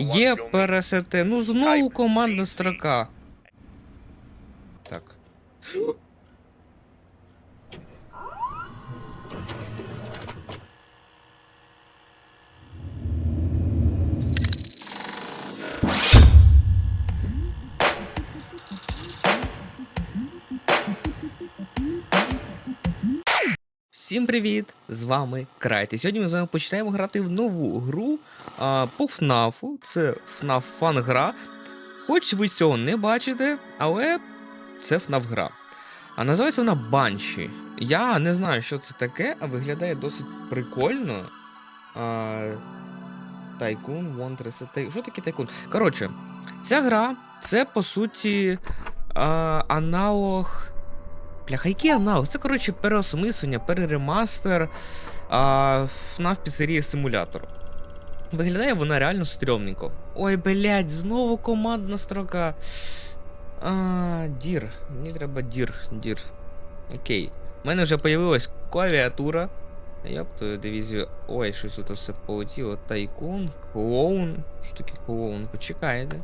Є пересети. Ну знову командна строка. Так. Всім привіт! З вами Крайт. І сьогодні ми з вами починаємо грати в нову гру а, по ФНАФу. Це FNAF фан гра. Хоч ви цього не бачите, але це FNAF гра. А називається вона Банші. Я не знаю, що це таке, а виглядає досить прикольно. А, Тайкун, Вонтрес, Тай... Що таке тайкун? Коротше, ця гра це по суті а, аналог. Бляха, який аналог? Це, коротше, переосмислення, переремастер а, FNAF піцерія симулятор. Виглядає вона реально стрьомненько. Ой, блядь, знову командна строка. А, дір. Мені треба дір, дір. Окей. У мене вже появилась клавіатура. Я б твою дивізію. Ой, щось тут все полетіло. Тайкун, клоун. Що таке клоун? Почекайте.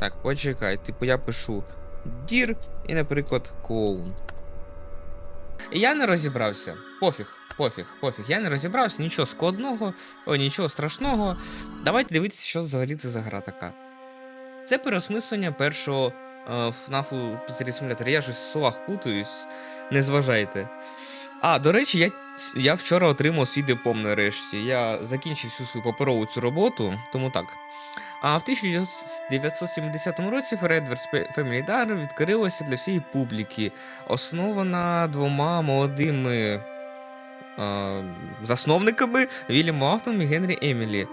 Так, почекай, типу я пишу дір і, наприклад, клоун. І я не розібрався. Пофіг, пофіг, пофіг. Я не розібрався, нічого складного, о, нічого страшного. Давайте дивитися, що взагалі це за гра така. Це переосмислення першого е, Pizzeria Simulator. Я щось в словах путаюсь, не зважайте. А, до речі, я, я вчора отримав свій диплом нарешті. Я закінчив всю свою паперову цю роботу, тому так. А в 1970 році Fredward Family Dar відкрилося для всієї публіки, основана двома молодими а, засновниками Вільямом Автом і Генрі Емілі.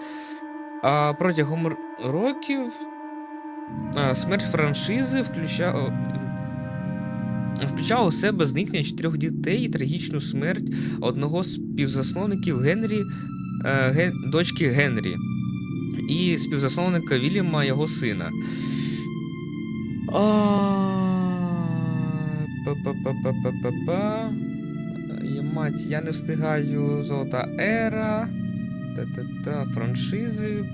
А протягом років а, смерть франшизи включала, включала у себе зникнення чотирьох дітей і трагічну смерть одного з співзасновників Генрі, е, Ген- дочки Генрі і співзасновника Вільяма, його сина. Па-па-па-па-па-па. Є мать, я не встигаю золота ера. Та-та-та, франшизи.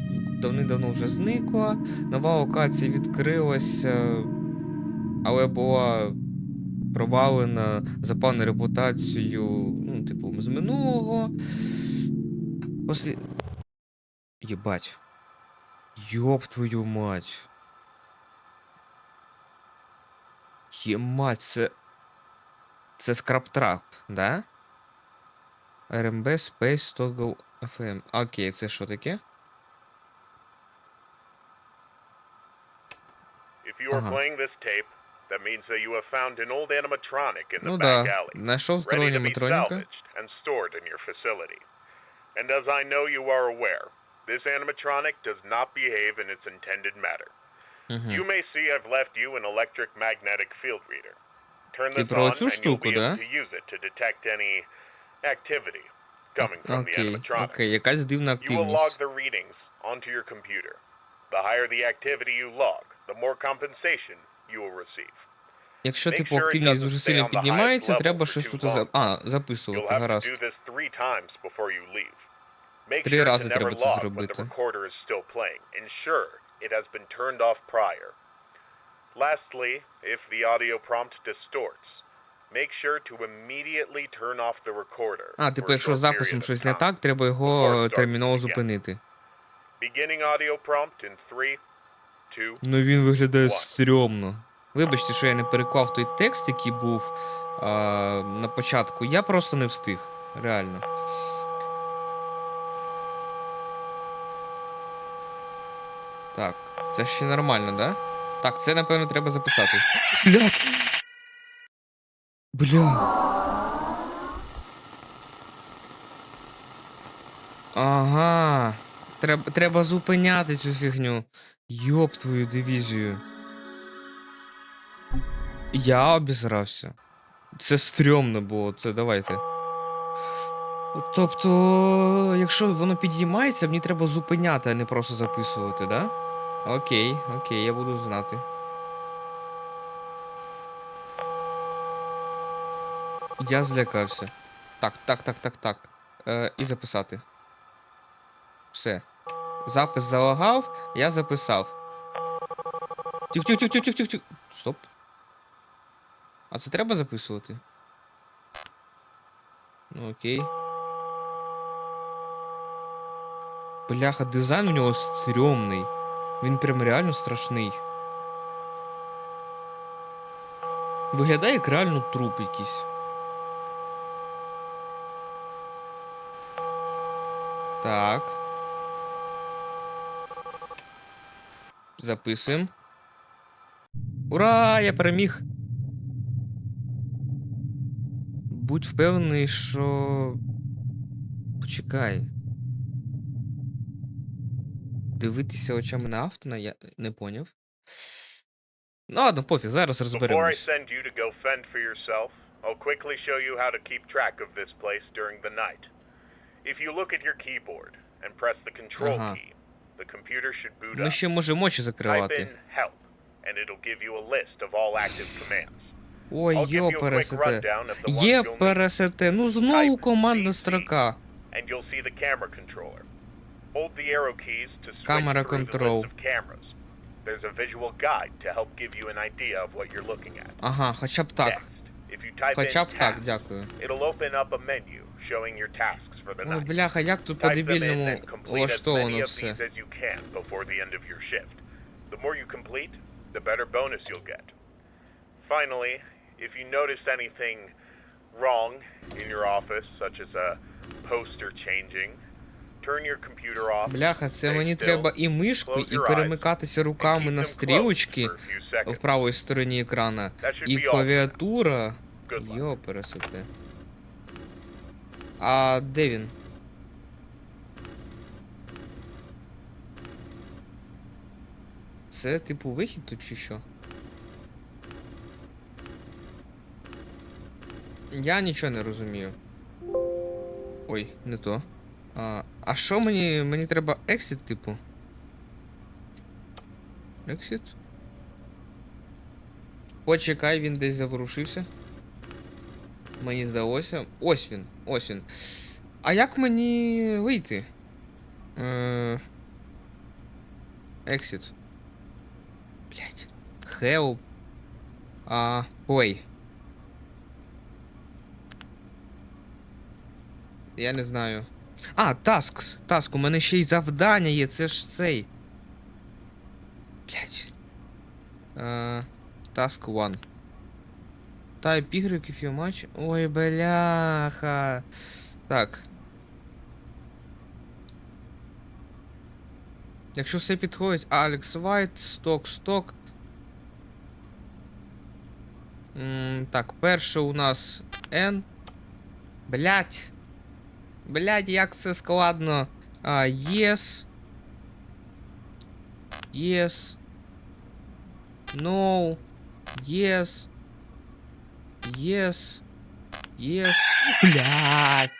Давним-давно вже зникла. Нова локація відкрилася, але була провалена за певною репутацією, ну, типу, з минулого. Послі... Єбать. Ёб твою мать. Ємать, це. Це скрабтрап, да? RMB Space Toggle FM. Окей, це що таке? If you are Ага. playing this tape, that means that you have found an old animatronic in the Ну back да. alley, Знайшов ready старого to be аніматроніка. salvaged and stored in your facility. And as I know you are aware, this animatronic does not behave in its intended manner. Угу. You may see I've left you an electric magnetic field reader. Turn Ти this про on цю and you'll штуку, be да? able to use it to detect any activity coming from the Окей, animatronic. окей, якась дивна You will log активність. the readings onto your computer. The higher the activity you log, the more compensation you will receive. Якщо, Make типу, sure it активність doesn't дуже stay сильно on the піднімається, highest level треба for щось too тут long. за... А, You'll записувати, have to гаразд. do this three times before you leave. Три рази треба це зробити. it has been turned off prior. Lastly, if the audio prompt distorts, make sure to immediately turn off the recorder. А, типу, якщо з записом щось не так, треба його терміново зупинити. Beginning audio prompt in 3, 2, Ну він виглядає стрьомно. Вибачте, що я не переклав той текст, який був а, на початку. Я просто не встиг. Реально. Так, це ще нормально, да? Так, це напевно треба записати. Блять! Бля. Ага. Треба, треба зупиняти цю фігню. Йоп твою дивізію. Я обізрався. Це стрьомно було, це давайте. Тобто, якщо воно підіймається, мені треба зупиняти, а не просто записувати, да? Окей, окей, я буду знати. Я злякався. Так, так, так, так, так. Е, і записати. Все. Запис залагав, я записав. Тих, тих, тих, тих, тих, тих, тих. Стоп. А це треба записувати? Ну окей. Бляха, дизайн у нього стрьомний. Він прям реально страшний. Виглядає як реально труп якийсь. Так. Записуємо. Ура! Я переміг! Будь впевнений, що. Почекай. Дивитися очами на Автона, я не поняв. Ну ладно, пофіг, зараз розберемось. I'll quickly show you how to keep track of this place during the night. If you look at your keyboard and press the control Ага. key, the computer should boot Ми up. ще можемо очі Type in help, and it'll give you a list of all active commands. Ой, the ones Є пересете. Ну знову командна строка. and you'll see the camera controller. Hold the arrow keys to switch Camera through the control. list of cameras. There's a visual guide to help give you an idea of what you're looking at. Ага, хоча б так. Next, if you type Хоча in б так, tasks, дякую. it'll open up a menu showing your tasks for the Ой, night. бляха, як тут Type them in по-дебільному and complete as many влаштовано of все. these as you can before the end of your shift. The more you complete, the better bonus you'll get. Finally, if you notice anything wrong in your office, such as a poster changing, Бляха, це мені треба і close і перемикатися руками на стрілочки в правій стороні екрана. І клавіатура. Йо, пересете. А де він? Це типу вихід тут чи що? Я нічого не розумію. Ой, не то. А, а що мені. Мені треба exit, типу? Exit? Почекай, він десь заворушився. Мені здалося. Ось він, ось він. А як мені вийти? Е... Exit. Блять. Help. А, ой. Я не знаю. А, Tasks. Task, у мене ще й завдання є, це ж цей. Блять. Е... Task 1. Type Y if you match. Ой, бляха. Так. Якщо все підходить, Алекс Вайт, сток, сток. Так, перше у нас N. Блять. Блять, як це складно. А, yes. Yes. No. Yes. Yes. Yes. Блять.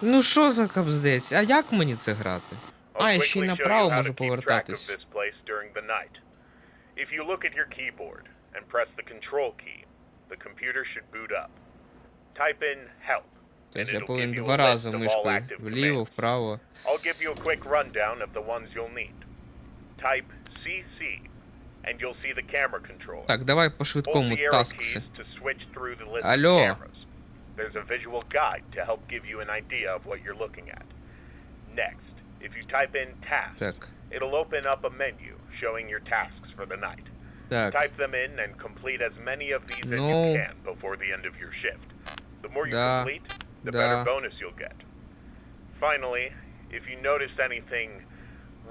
Ну що за капздець? А як мені це грати? А, я ще й направо можу повертатись. If you look at your keyboard and press the control key, the computer should boot up. Type in help. Тобто it'll я give повинен you a два рази list of all мишкою. active Вліво, commands. вправо. I'll give you a quick rundown of the ones you'll need. Type CC, and you'll see the camera controller. Так, давай по Hold швидкому the arrow таскси. keys to switch through the list Алло. of cameras. There's a visual guide to help give you an idea of what you're looking at. Next, if you type in tasks, Так, it'll open up a menu showing your tasks for the night. так. Type them in and complete as many of these as No. you can before the end of your shift. The more you Да. complete, the Да. better bonus you'll get. Finally, if you notice anything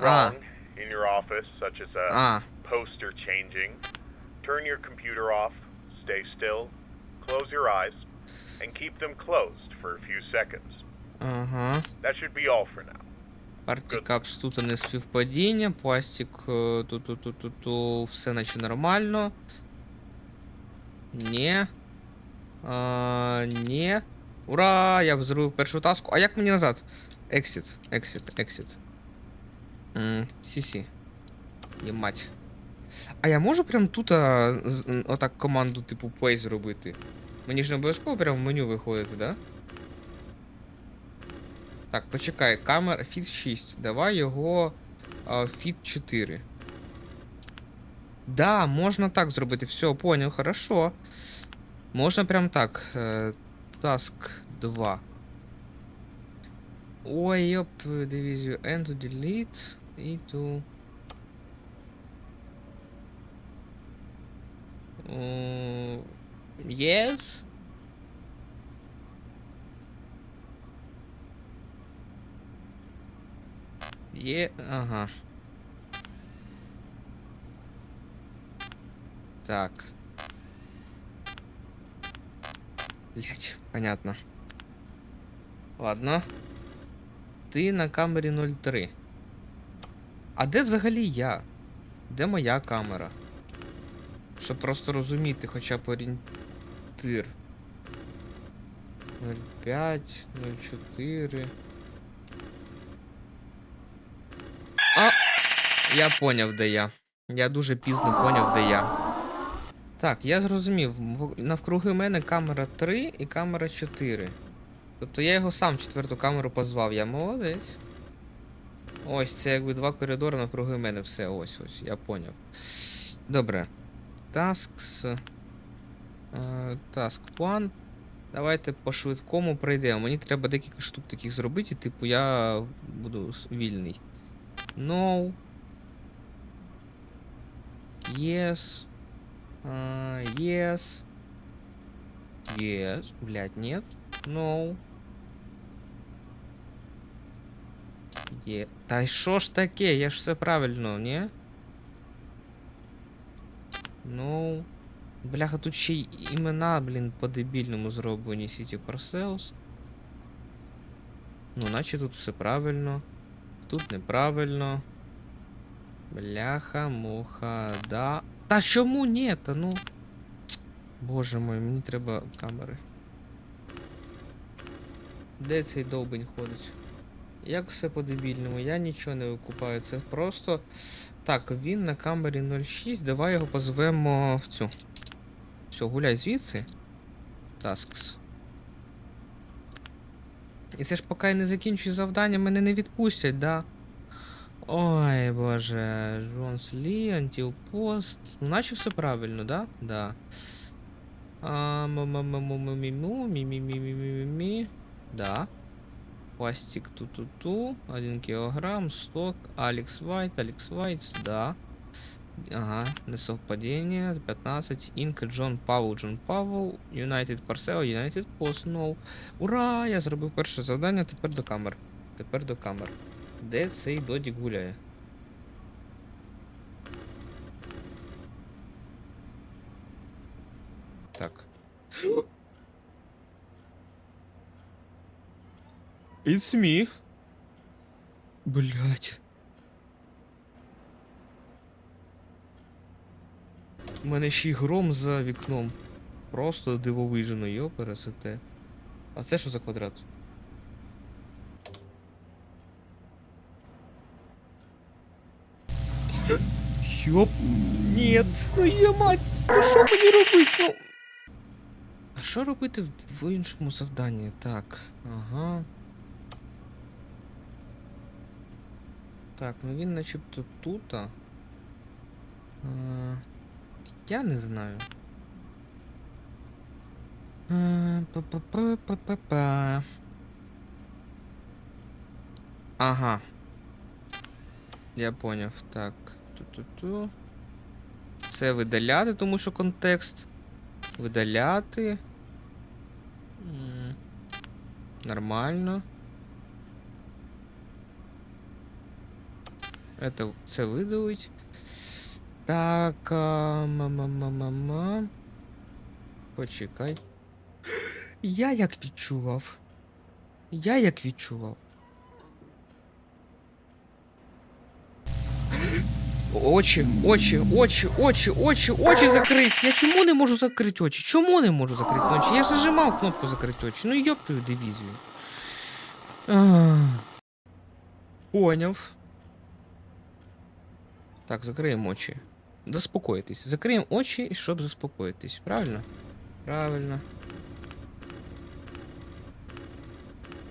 Ah. wrong in your office, such as a А, poster changing, turn your computer off, stay still, close your eyes, and keep them closed for a few seconds. ага. That should be all for now. Партікапс тут не співпадіння, пластик е, ту-ту-ту-ту-ту, все наче нормально. А, ні. Ура! Я зробив першу таску. А як мені назад? Exit, exit, exit. Сі-сі. А я можу прям тут отак команду типу play зробити? Мені ж не обов'язково прямо в меню виходити, да? Так, почекай, камера фіт 6. Давай його а, фіт 4. Да, можна так зробити. Все, понял, хорошо. Можна прям так. Е, Task 2. Ой, ёб твою дивізію. End to delete і to... Yes? Є. Ага. Так. Блять, понятно. Ладно. Ти на камері 03. А де взагалі я? Де моя камера? Щоб просто розуміти хоча б орієнтир. 05, 04. Я поняв, де я. Я дуже пізно поняв, де я. Так, я зрозумів. Навкруги мене камера 3 і камера 4. Тобто я його сам четверту камеру позвав, я молодець. Ось, це якби два коридори навкруги мене. Все, ось ось, я поняв. Добре. Е, Task 1. Давайте по швидкому пройдемо. Мені треба декілька штук таких зробити, типу, я буду вільний. No. Yes. А, yes. Yes. Блять, нет. No. Є. Та й що ж таке? Я ж все правильно, ні? Ну. Бляха, тут ще й імена, блін, по-дебільному зроблені City Parcells. Ну, наче тут все правильно. Тут неправильно. Бляха, муха, да. Та чому ні? Та ну. Боже мой, мені треба камери. Де цей довбень ходить? Як все по-дебільному, я нічого не викупаю. Це просто. Так, він на камері 06. Давай його позвемо в цю. Все, гуляй звідси. Tasks. І це ж поки я не закінчую завдання, мене не відпустять, да? Ой, боже. Джонс Лі, антилпост. Ну, наче все правильно, да? Да. А, мі-мі-мі-мі-мі-мі. Да. Пластик ту-ту-ту. 1 килограмм, сток. Алекс Вайт, Алекс Вайт, да. Ага, несовпадение. 15. Інк, Джон Павел, Джон Павел. United Parcel, United Post, no. Ура! Я зробив перше завдання, тепер до камер. Тепер до камер. Де цей додік гуляє? Так. It's me. Блять. У мене ще й гром за вікном. Просто дивовижно, йо пересете. А це що за квадрат? Йоп. Нет. Ну є мать. Ну що мені робити? Ну. А що робити в, в іншому завданні? Так. Ага. Так, ну він начебто тут. А... Е, Я не знаю. Е, па-па-па-па-па-па. Ага. Я поняв. Так. Ту-ту-ту. Це видаляти, тому що контекст. Видаляти. Нормально. Это, це видалить. Так, а, ма-ма-ма-ма-ма. Почекай. Я як відчував. Я як відчував. Очі, очі, очі, очі, очі, очі закрить. Я чому не можу закрити очі? Чому не можу закрити очі? Я ж нажимав кнопку закрити очі. Ну йоб твою дивізію. Поняв. Так, закриємо очі. Заспокоїтись. Закриємо очі, щоб заспокоїтись. Правильно? Правильно.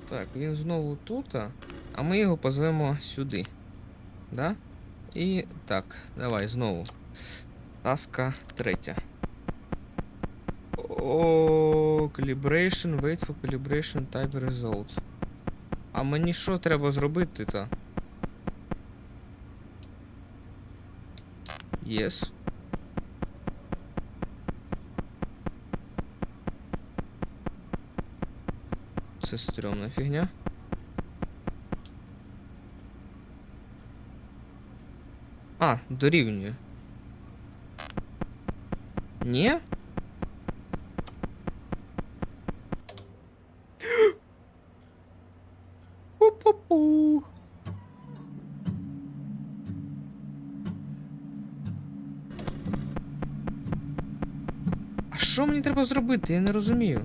Так, він знову тут, а ми його позвемо сюди. Да? І так, давай знову. Таска третя. О, calibration, wait for calibration type result. А мені що треба зробити то? Yes. Це стрьомна фігня. А, дорівнює. Ні? Пу-пу-пу. А що мені треба зробити? Я не розумію.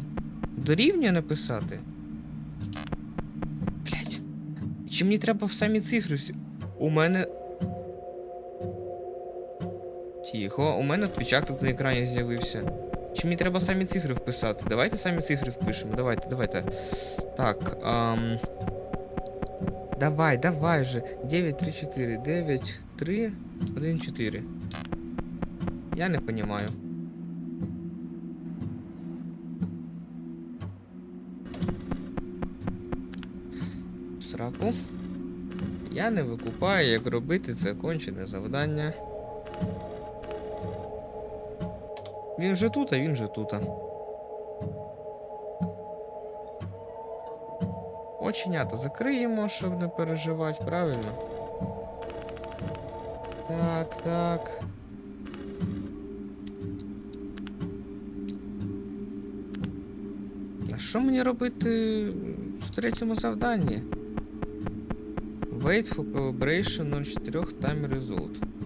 Дорівнює написати? Блять. Чи мені треба в самі цифри всі. У мене. Тихо, у мене отпечаток на екрані з'явився. Чи мені треба самі цифри вписати? Давайте самі цифри впишемо. Давайте, давайте. Так. Ам... Давай, давай же. 9, 3, 4. 9, 3, 1, 4. Я не понимаю. Сраку. Я не викупаю, як робити це кончене завдання. Він же тут, а він же тут. Оченята закриємо, щоб не переживати, правильно? Так, так. А що мені робити в третьому завданні? Wait for calibration 04 time result.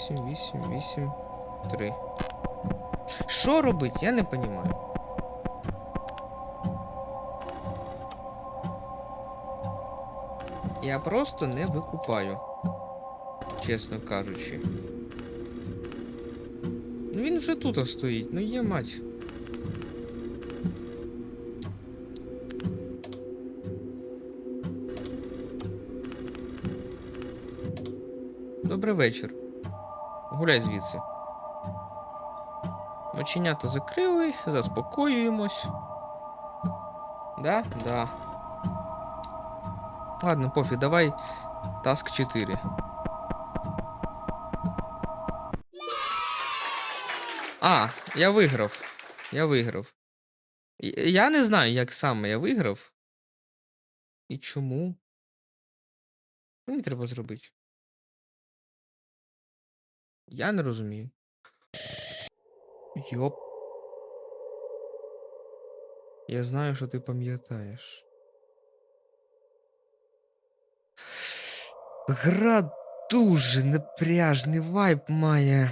8, 8, 8, 3. Що робить? Я не розумію. Я просто не викупаю. Чесно кажучи. Ну він вже тут стоїть, ну є мать. Добрий вечір. Гуляй звідси. Оченята закрили, заспокоюємось. Да? Да. Ладно, пофіг, давай таск 4. А, я виграв. Я виграв. Я не знаю, як саме я виграв. І чому? Мені треба зробити? Я не розумію. Йоп. Я знаю, що ти пам'ятаєш. Гра дуже напряжний вайб має.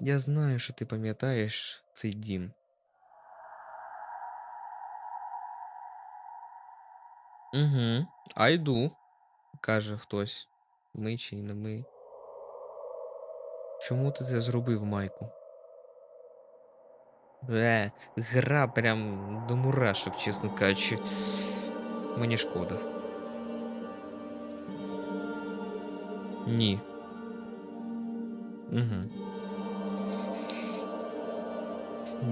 Я знаю, що ти пам'ятаєш цей дім. Угу. Айду, каже хтось. Ми чи не ми. Чому ти це зробив, Майку? Е, гра прям до мурашок, чесно кажучи. Мені шкода. Ні. Угу.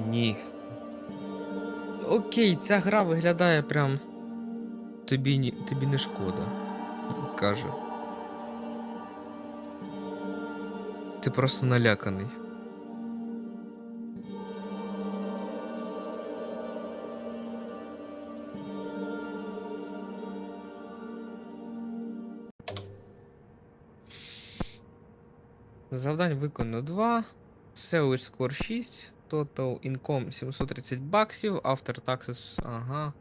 Ні. Окей, ця гра виглядає прям. Тобі, ні, тобі не шкода. Каже. Ти просто наляканий. Завдань виконано 2. Sewage score 6. Total income 730 баксів. After taxes. Ага.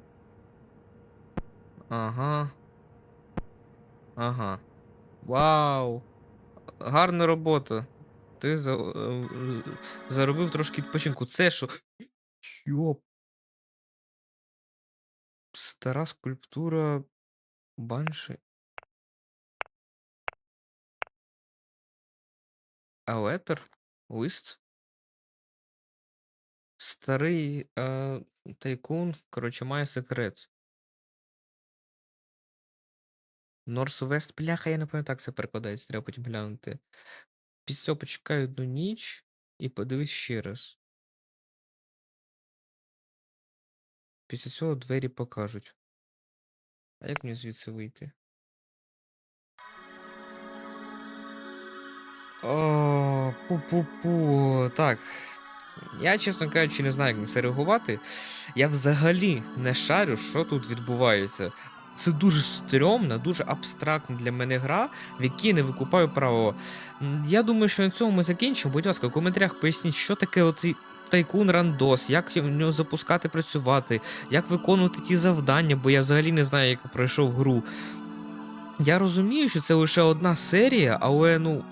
Ага. Ага. Вау. Гарна робота. Ти за, е, заробив трошки відпочинку. Це що? Йоп. Стара скульптура банши. А летер? Лист? старий е, тайкун, коротше, має секрет. Норс-Вест, бляха, я не пам'ятаю, як це перекладається, треба потім глянути. Після цього почекай одну ніч і подивись ще раз. Після цього двері покажуть. А як мені звідси вийти? О, пу-пу-пу. Так. Я, чесно кажучи, не знаю, як на це реагувати. Я взагалі не шарю, що тут відбувається. Це дуже стрьомна, дуже абстрактна для мене гра, в якій не викупаю право. Я думаю, що на цьому ми закінчимо. Будь ласка, в коментарях поясніть, що таке оцей тайкун рандос, як в нього запускати працювати, як виконувати ті завдання, бо я взагалі не знаю, як пройшов гру. Я розумію, що це лише одна серія, але ну.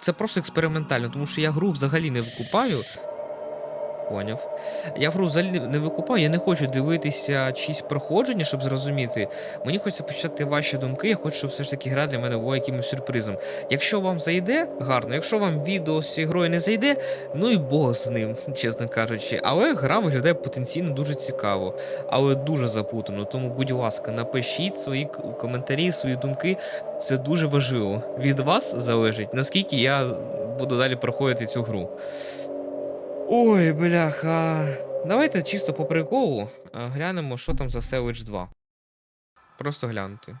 Це просто експериментально, тому що я гру взагалі не викупаю. Поняв. Я гру взагалі не викупаю, я не хочу дивитися чиїсь проходження, щоб зрозуміти. Мені хочеться почитати ваші думки, я хочу, щоб все ж таки гра для мене була якимось сюрпризом. Якщо вам зайде, гарно, якщо вам відео з цією грою не зайде, ну і Бог з ним, чесно кажучи. Але гра виглядає потенційно дуже цікаво, але дуже запутано. Тому, будь ласка, напишіть свої коментарі, свої думки. Це дуже важливо. Від вас залежить, наскільки я буду далі проходити цю гру. Ой, бляха. Давайте чисто по приколу глянемо, що там за Savage 2. Просто глянути.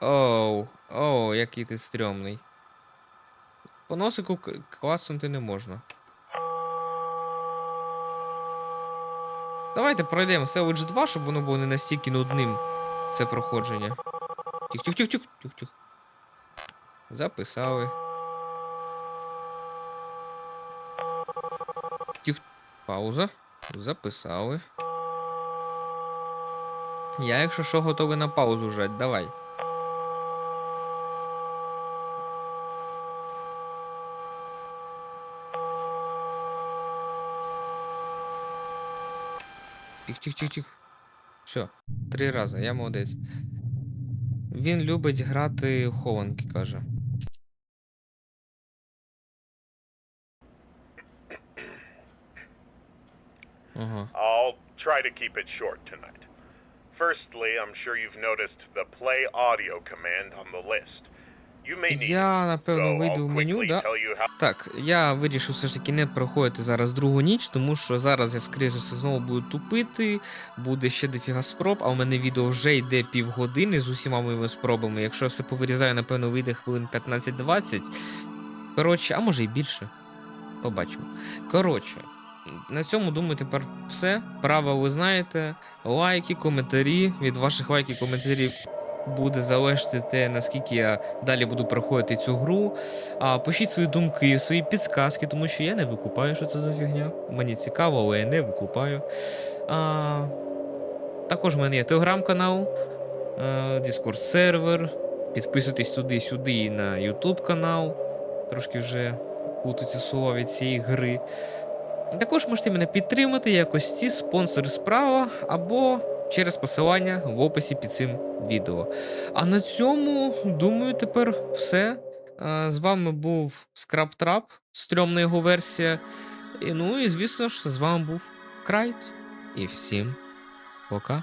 Оу, оу, який ти стрьомний. По носику класнути не можна. Давайте пройдемо Savage 2, щоб воно було не настільки нудним. Це проходження. Тих-тих-тих-тих, тих-тих. Записали. Пауза. Записали. Я, якщо що, готовий на паузу жать. Давай. Тих, тих, тих, тих. Все. Три рази, я молодець. Він любить грати в хованки, каже. Ага. I'll try to keep it short tonight. Firstly, I'm sure you've noticed the play audio command on the list. You may need Я, напевно, вийду в меню, да? how Так, я вирішив все ж таки не проходити зараз другу ніч, тому що зараз я, скоріше все, знову буду тупити, буде ще дофіга спроб, а у мене відео вже йде півгодини з усіма моїми спробами. Якщо я все повирізаю, напевно, вийде хвилин 15-20. Коротше, а може і більше. Побачимо. Коротше, на цьому, думаю, тепер все. Право ви знаєте. Лайки, коментарі. Від ваших лайків, коментарів буде залежати те, наскільки я далі буду проходити цю гру. А, пишіть свої думки, свої підсказки, тому що я не викупаю, що це за фігня. Мені цікаво, але я не викупаю. А, також в мене є телеграм-канал, Discord сервер. Підписуйтесь туди-сюди і на YouTube канал. Трошки вже путаються слова від цієї гри. Також можете мене підтримати якось ці спонсори справа або через посилання в описі під цим відео. А на цьому, думаю, тепер все. З вами був Скрабтрап, стрьомна його версія. І, ну і звісно ж, з вами був Крайт. І всім пока.